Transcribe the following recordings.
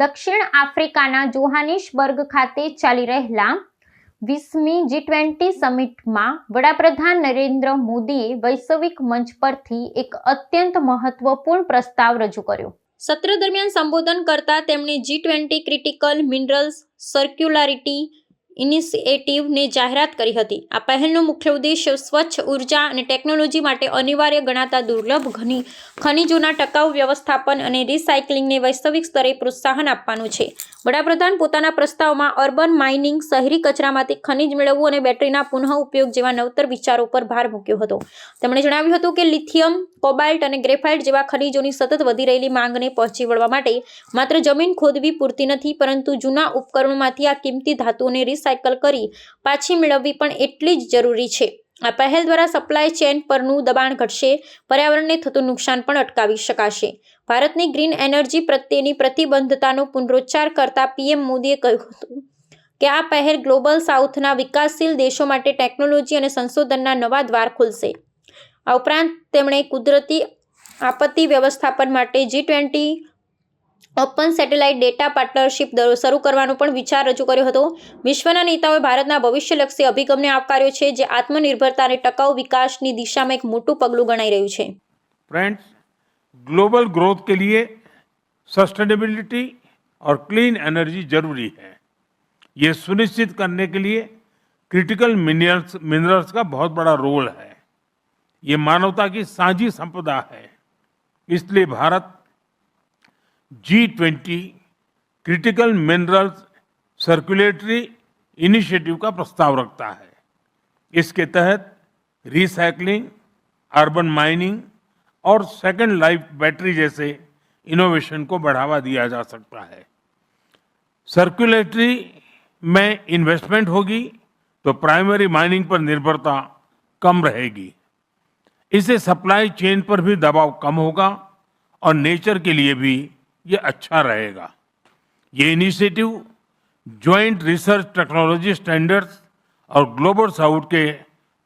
દક્ષિણ આફ્રિકાના જોહાનિસબર્ગ ખાતે ચાલી રહેલા વીસમી જી ટ્વેન્ટી સમિટમાં વડાપ્રધાન નરેન્દ્ર મોદીએ વૈશ્વિક મંચ પરથી એક અત્યંત મહત્વપૂર્ણ પ્રસ્તાવ રજૂ કર્યો. સત્ર દરમિયાન સંબોધન કરતા તેમણે G twenty critical minerals circularity ઇનિશિએટિવને જાહેરાત કરી હતી. આ પહેલનો મુખ્ય ઉદ્દેશ્ય સ્વચ્છ ઊર્જા અને ટેકનોલોજી માટે અનિવાર્ય ગણાતા દુર્લભ ઘની ખનિજોના ટકાઉ વ્યવસ્થાપન અને રિસાયકલિંગને વૈશ્વિક સ્તરે પ્રોત્સાહન આપવાનું છે. વડાપ્રધાન પોતાના પ્રસ્તાવમાં અર્બન માઇનિંગ શહેરી કચરામાંથી ખનિજ મેળવવું અને બેટરીના પુનઃ ઉપયોગ જેવા નવતર વિચારો પર ભાર મૂક્યો હતો. તેમણે જણાવ્યું હતું કે લિથિયમ, કોબાલ્ટ અને ગ્રેફાઇટ જેવા ખનિજોની સતત વધી રહેલી માંગને પહોંચી વળવા માટે માત્ર જમીન ખોદવી પૂરતી નથી, પરંતુ જૂના ઉપકરણોમાંથી આ કિંમતી ધાતુઓને રિસાયકલ કરી પાછી મેળવવી પણ એટલી જ જરૂરી છે. આ પહેલ દ્વારા સપ્લાય ચેન પરનું દબાણ ઘટશે, પર્યાવરણને થતું નુકસાન પણ અટકાવી શકાશે. ભારતની ગ્રીન એનર્જી પ્રત્યેની પ્રતિબદ્ધતાનો પુનરોચ્ચાર કરતા પીએમ મોદીએ કહ્યું હતું કે આ પહેલ ગ્લોબલ સાઉથના વિકાસશીલ દેશો માટે ટેકનોલોજી અને સંશોધનના નવા દ્વાર ખોલશે. આ ઉપરાંત તેમણે કુદરતી આપત્તિ વ્યવસ્થાપન માટે G twenty open satellite data partnership દર- શરૂ કરવાનો પણ વિચાર રજૂ કર્યો હતો વિશ્વના નેતાઓએ ભારતના ભવિષ્યલક્ષી અભિગમને આવકાર્યો છે જે આત્મનિર્ભરતા અને ટકાઉ વિકાસની દિશામાં એક મોટું પગલું ગણાઈ રહ્યું છે फ्रेंड्स ग्लोबल ग्रोथ के लिए सस्टेनेबिलिटी और क्लीन एनर्जी जरूरी है ये सुनिश्चित करने के लिए क्रिटिकल मिनरल्स मिनरल्स का बहुत बड़ा रोल है ये मानवता की साझी संपदा है इसलिए Bharat G twenty critical minerals circulatory initiative का प्रस्ताव रखता है। इसके तहत रिसाइकलिंग अर्बन माइनिंग और सेकंड लाइफ बैटरी जैसे इनोवेशन को बढ़ावा दिया जा सकता है। सर्कुलेटरी में इन्वेस्टमेंट होगी तो प्राइमरी माइनिंग पर निर्भरता कम रहेगी। इससे सप्लाई चेन पर भी दबाव कम होगा और नेचर के लिए भी ये अच्छा रहेगा। ये initiative joint research technology standards और ग्लोबल साउथ के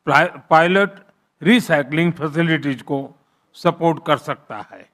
पायलट रिसाइकलिंग फैसिलिटीज़ को सपोर्ट कर सकता है।